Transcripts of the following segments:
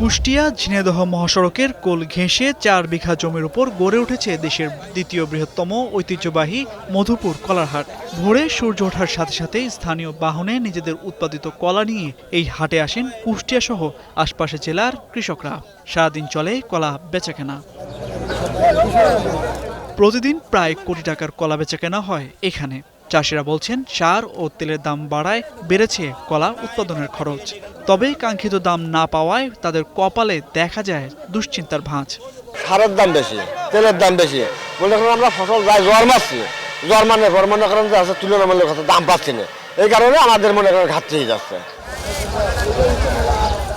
কুষ্টিয়া ঝিনেদহ মহাসড়কের কোল ঘেঁষে চার বিঘা জমির উপর গড়ে উঠেছে দেশের দ্বিতীয় বৃহত্তম ঐতিহ্যবাহী মধুপুর কলারহাট। ভোরে সূর্য ওঠার সাথে সাথে স্থানীয় বাহনে নিজেদের উৎপাদিত কলা নিয়ে এই হাটে আসেন কুষ্টিয়া সহ আশপাশের জেলার কৃষকরা। সারাদিন চলে কলা বেচাকেনা। প্রতিদিন প্রায় কোটি টাকার কলা বেচা কেনা হয় এখানে। চাষিরা বলছেন সার ও তেলের দাম বাড়ায় বেড়েছে কলা উৎপাদনের খরচ। তবে কাঙ্ক্ষিত দাম না পাওয়ায় তাদের কপালে দেখা যায় দুশ্চিন্তার ভাঁজ। সারের দাম বেশি তেলের দাম বেশি। করেন আমরা ফসল যাই জ্বর মারছি। জ্বর মানে পর মনে করেন যে আছে তুলনামূলক কত দাম পাচ্ছি না। এই কারণে আমাদের মনে করেন ঘাটতি যাচ্ছে।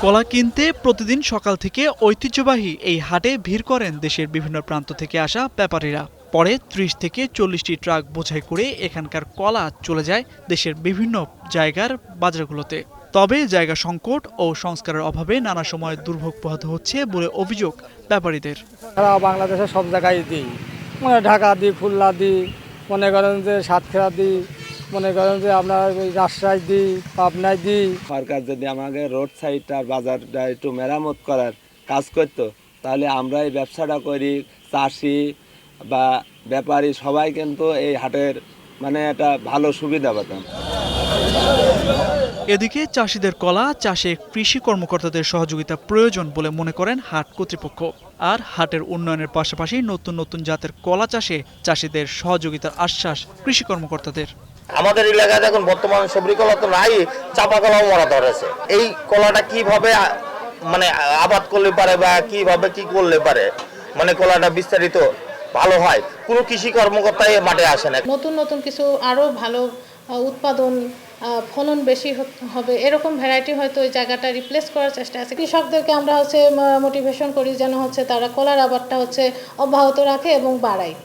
কলা কিনতে প্রতিদিন সকাল থেকে ঐতিহ্যবাহী এই হাটে ভিড় করেন দেশের বিভিন্ন প্রান্ত থেকে আসা ব্যাপারীরা। পরে ত্রিশ থেকে চল্লিশটি ট্রাক বোঝাই করে এখানকার কলা চলে যায় দেশের বিভিন্ন জায়গার বাজারগুলোতে। তবে জায়গা সংকট ও সংস্কারের অভাবে নানা সময় দুর্ভোগ পোহাতে হচ্ছে বলে অভিযোগ ব্যাপারীদের। সারা বাংলাদেশে সব জায়গায় দিই। মানে ঢাকা দিই খুলনা দিই মনে করেন যে সাতক্ষীরা দিই মনে করেন যে আপনার রাজশাহী দিই পাবনায় দিই। সরকার যদি আমাকে রোড সাইডটা বাজারটা একটু মেরামত করার কাজ করতো তাহলে আমরা এই ব্যবসাটা করি চাষি বা ব্যাপারী সবাই কিন্তু এই হাটের মানে একটা ভালো সুবিধা পেতাম এদিকে চাষিদের কলা চাষে কৃষি কর্মকর্তাদের সহযোগিতা প্রয়োজন বলে মনে করেন হাট কর্তৃপক্ষ। আর হাটের উন্নয়নের পাশাপাশি নতুন নতুন জাতের কলা চাষে চাষিদের সহযোগিতার আশ্বাস কৃষি কর্মকর্তাদের। আমাদের এলাকায় এখন বর্তমানে সবরি কলা তো নাই চাপা কলাও মরা ধরেছে। এই কলাটা কীভাবে মানে আবাদ করলে পারে বা কীভাবে কি করলে পারে? মানে কলাটা বিস্তারিত ভালো হয়। কোনো কৃষি কর্মকর্তাই মাঠে আসে না। নতুন নতুন কিছু আরও ভালো উৎপাদন আহ, ফলন বেশি হবে। এরকম ভ্যারাইটি হয়তো ওই জায়গাটা রিপ্লেস করার চেষ্টা আছে। কৃষকদেরকে আমরা হচ্ছে মোটিভেশন করি যেন হচ্ছে তারা কলার আবাদটা হচ্ছে অব্যাহত রাখে এবং বাড়ায়।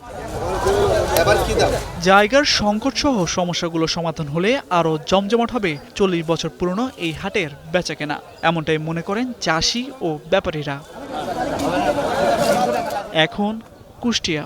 জায়গার সংকট সহ সমস্যাগুলো সমাধান হলে আরও জমজমাট হবে চল্লিশ বছর পুরনো এই হাটের বেচাকেনা। এমনটাই মনে করেন চাষি ও ব্যাপারীরা। এখন কুষ্টিয়া।